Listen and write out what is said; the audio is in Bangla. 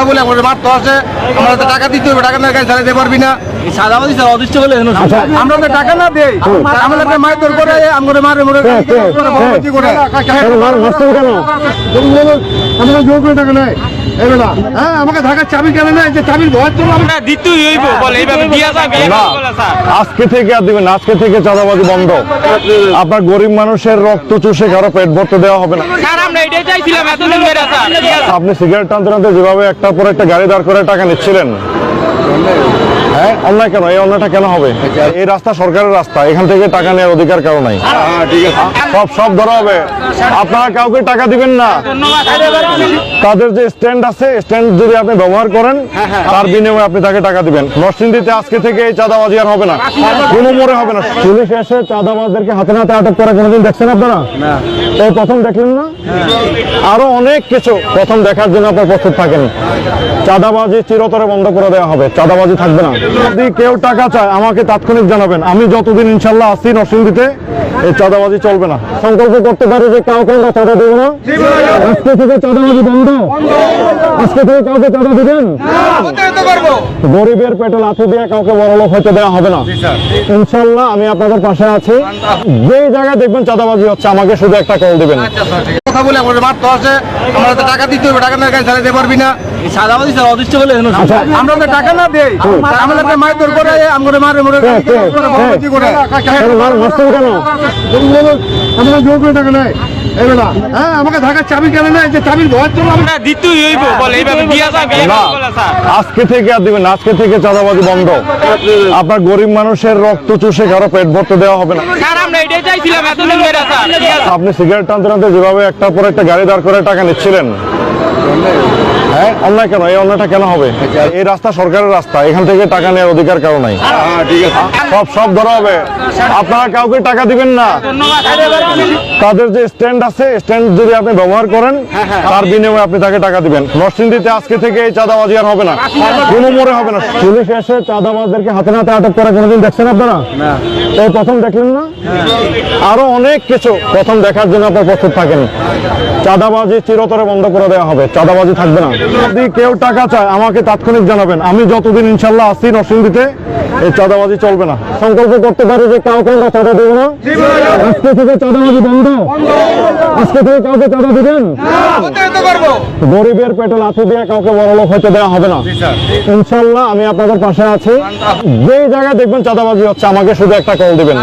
কথা বলে আমাদের মারতে আছে। আমরা তো টাকা দিতে হবে টাকা না গাড়ি চালাতে পারবি না। স্যার আচ্ছা। আমরা তো টাকা না দেই। আমাদের মায়ের করে আমাদের মারে মরে? করে। আমরা জোর করে টাকা হ্যাঁ আমাকে ঢাকার চাবি কেন না যে চাবির ভয় তো আমরা দিতেই হইব বলে এইভাবে দিয়া যাবে আজকে থেকে আর দিবেন আজকে থেকে চাঁদাবাজি বন্ধ। আপনার গরিব মানুষের রক্ত চুষে কারও পেট ভরতে দেওয়া হবে না। স্যার আমরা এটাই চাইছিলাম এতদিন ধরে স্যার। আপনি সিগারেট টানতে টানতে যেভাবে একটার পর একটা গাড়ি দাঁড় করে টাকা নিচ্ছিলেন হ্যাঁ অন্যায় কেন? এই অন্যায়টা কেন হবে? এই রাস্তা সরকারের রাস্তা। এখান থেকে টাকা নেওয়ার অধিকার কারও নাই। সব সব ধরা হবে। আপনারা কাউকে টাকা দিবেন না। তাদের যে স্ট্যান্ড আছে স্ট্যান্ড যদি আপনি ব্যবহার করেন তার বিনিময়ে আপনি তাকে টাকা দিবেন। নরসিংদীতে আজকে থেকে এই চাঁদাবাজি আর হবে না। কোনো মোড়ে হবে না। পুলিশ এসে চাঁদাবাজদেরকে হাতে নাতে আটক করে কোনোদিন দেখছেন আপনারা? এই প্রথম দেখলেন না? আরও অনেক কিছু প্রথম দেখার জন্য আপনার প্রস্তুত থাকেন। চাঁদাবাজি চিরতরে বন্ধ করে দেওয়া হবে, চাঁদাবাজি থাকবে না। যদি কেউ টাকা চায়, আমাকে তাৎক্ষণিক জানাবেন। আমি যতদিন ইনশাল্লাহ আসছি নরসিংদীতে এই চাঁদাবাজি চলবে না সংকল্প করতে পারে যে কাউকে আমরা চাঁদা দেবো না আজকে থেকে চাঁদাবাজি বন্ধ আজকে থেকে কাউকে চাঁদা দিবেন গরিবের পেটে লাথি দিয়ে কাউকে বড় লোক হইতে দেওয়া হবে না ইনশাল্লাহ আমি আপনাদের পাশে আছি যেই জায়গায় দেখবেন চাঁদাবাজি হচ্ছে আমাকে শুধু একটা কল দিবেন কথা বলে আমাদের মারতে আছে আমরা তো টাকা দিতে হবে টাকা না গাড়ি চালাতে পারবি না স্যার আচ্ছা আমরা তো টাকা না দেই করে মারে করে কেন হ্যাঁ আমাকে ঢাকার চাবি কেন না যে চাবির ভয় তো আমরা দিতেই হইব বলে এইভাবে দিয়া যাবে না বলে। স্যার। আজকে থেকে আর দিবেন আজকে থেকে চাঁদাবাজি বন্ধ। আপনার গরিব মানুষের রক্ত চুষে কারও পেট ভরতে দেওয়া হবে না। স্যার আমরা এটাই চাইছিলাম এতদিন ধরে স্যার। ঠিক আছে আপনি সিগারেট টানতে টানতে যেভাবে একটার পর একটা গাড়ি দাঁড় করে টাকা নিচ্ছিলেন হ্যাঁ? অন্যায় কেন? এই অন্যায়টা কেন হবে? এই রাস্তা সরকারের রাস্তা। এখান থেকে টাকা নেওয়ার অধিকার কারও নাই। সব সব ধরা হবে। আপনারা কাউকে টাকা দিবেন না। তাদের যে স্ট্যান্ড আছে স্ট্যান্ড যদি আপনি ব্যবহার করেন তার বিনিময়ে আপনি তাকে টাকা দিবেন। নরসিংদীতে আজকে থেকে এই চাঁদাবাজি আর হবে না। কোনো মোড়ে হবে না। পুলিশ এসে চাঁদাবাজদেরকে হাতে নাতে আটক করে কোনোদিন দেখছেন আপনারা? এই প্রথম দেখলেন না? আরও অনেক কিছু প্রথম দেখার জন্য আপনার প্রস্তুত থাকেন। চাঁদাবাজি চিরতরে বন্ধ করে দেওয়া হবে চাঁদাবাজি থাকবে না। যদি কেউ টাকা চায় আমাকে তাৎক্ষণিক জানাবেন। আমি যতদিন ইনশাল্লাহ আসছি নরসিংদীতে এই চাঁদাবাজি চলবে না। সংকল্প করতে পারি যে কাউকে আমরা চাঁদা দেবো না? আজকে থেকে চাঁদাবাজি বন্ধ। আজকে থেকে কাউকে চাঁদা দিবেন? গরিবের পেটে লাথি দিয়ে কাউকে বড় লোক হইতে দেওয়া হবে না। ইনশাল্লাহ আমি আপনাদের পাশে আছি। যেই জায়গায় দেখবেন চাঁদাবাজি হচ্ছে আমাকে শুধু একটা কল দিবেন।